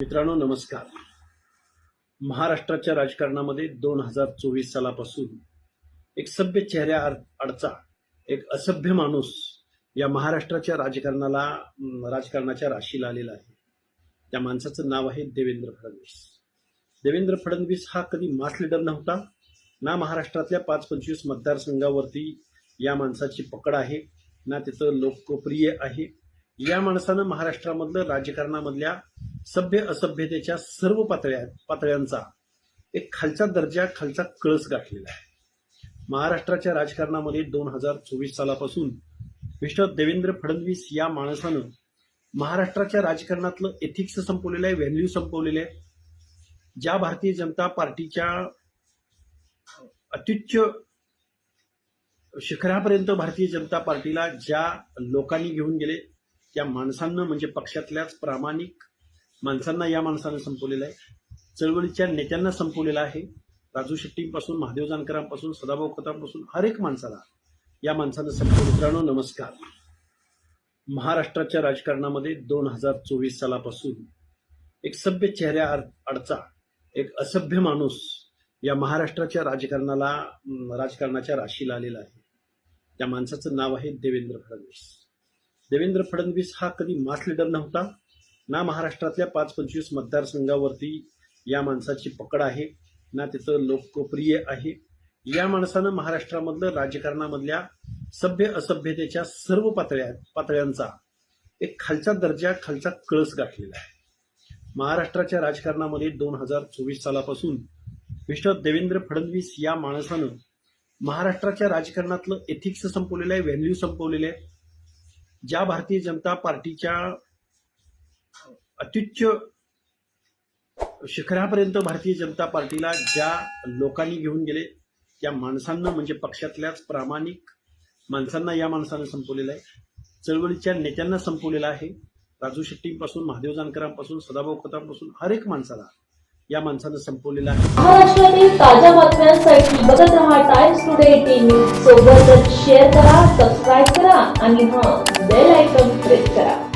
मित्रांनो नमस्कार. महाराष्ट्राच्या राजकारणामध्ये दोन हजार चोवीस सालापासून एक सभ्य चेहऱ्या अडचा एक असभ्य माणूस या महाराष्ट्राच्या राजकारणाला राजकारणाच्या राशीला आलेला आहे. त्या माणसाचं नाव आहे देवेंद्र फडणवीस. देवेंद्र फडणवीस हा कधी मास लिडर नव्हता ना महाराष्ट्रातल्या पाच पंचवीस मतदारसंघावरती या माणसाची पकड आहे ना तिथं लोकप्रिय आहे. या माणसानं महाराष्ट्रामधलं राजकारणामधल्या सभ्य असभ्यतेच्या सर्व पातळ्या पातळ्यांचा एक खालचा दर्जा खालचा कळस गाठलेला आहे. महाराष्ट्राच्या राजकारणामध्ये दोन हजार चोवीस सालापासून मिस्टर देवेंद्र फडणवीस या माणसानं महाराष्ट्राच्या राजकारणातलं एथिक्स संपवलेलं आहे व्हॅल्यू संपवलेले आहे. ज्या भारतीय जनता पार्टीच्या अत्युच्च शिखरापर्यंत भारतीय जनता पार्टीला ज्या लोकांनी घेऊन गेले त्या माणसांना म्हणजे पक्षातल्याच प्रामाणिक माणसांना या माणसानं संपवलेलं आहे. चळवळीच्या नेत्यांना संपवलेलं आहे. राजू शेट्टींपासून महादेव जानकरांपासून सदाभाऊ खोतांपासून हर एक माणसाला या माणसानं संपवलं. मित्रांनो नमस्कार. महाराष्ट्राच्या राजकारणामध्ये दोन हजार चोवीस सालापासून एक सभ्य चेहऱ्या अडचा एक असभ्य माणूस या महाराष्ट्राच्या राजकारणाला राजकारणाच्या राशीला आलेला आहे. त्या माणसाचं नाव आहे देवेंद्र फडणवीस. देवेंद्र फडणवीस हा कधी मास लिडर नव्हता. ना महाराष्ट्रातल्या पाच पंचवीस मतदारसंघावरती या माणसाची पकड आहे ना तिचं लोकप्रिय आहे. या माणसानं महाराष्ट्रामधलं राजकारणामधल्या सभ्य असभ्यतेच्या सर्व पातळ्या पातळ्यांचा एक खालचा दर्जा खालचा कळस गाठलेला आहे. महाराष्ट्राच्या राजकारणामध्ये दोन हजार चोवीस सालापासून मिस्टर देवेंद्र फडणवीस या माणसानं महाराष्ट्राच्या राजकारणातलं एथिक्स संपवलेलं आहे व्हॅल्यू संपवलेले आहे. ज्या भारतीय जनता पार्टीच्या अत्युच्च शिखरापर्यंत भारतीय जनता पार्टीला ज्या लोकांनी घेऊन गेले त्या माणसांना म्हणजे पक्षातल्याच प्रामाणिक माणसांना या माणसानं संपवलेलं आहे. चळवळीच्या नेत्यांना संपवलेलं आहे. राजू शेट्टींपासून महादेव जानकरांपासून सदाभाऊ खोतांपासून हर एक माणसाला या माणसानं संपवलेलं आहे. महाराष्ट्रातील ताज्या बातम्यांसाठी बघत राहा टाइम्स टुडे टीव्ही सोबतच शेअर करा सबस्क्राईब करा आणि हा बेल आयकॉन प्रेस करा.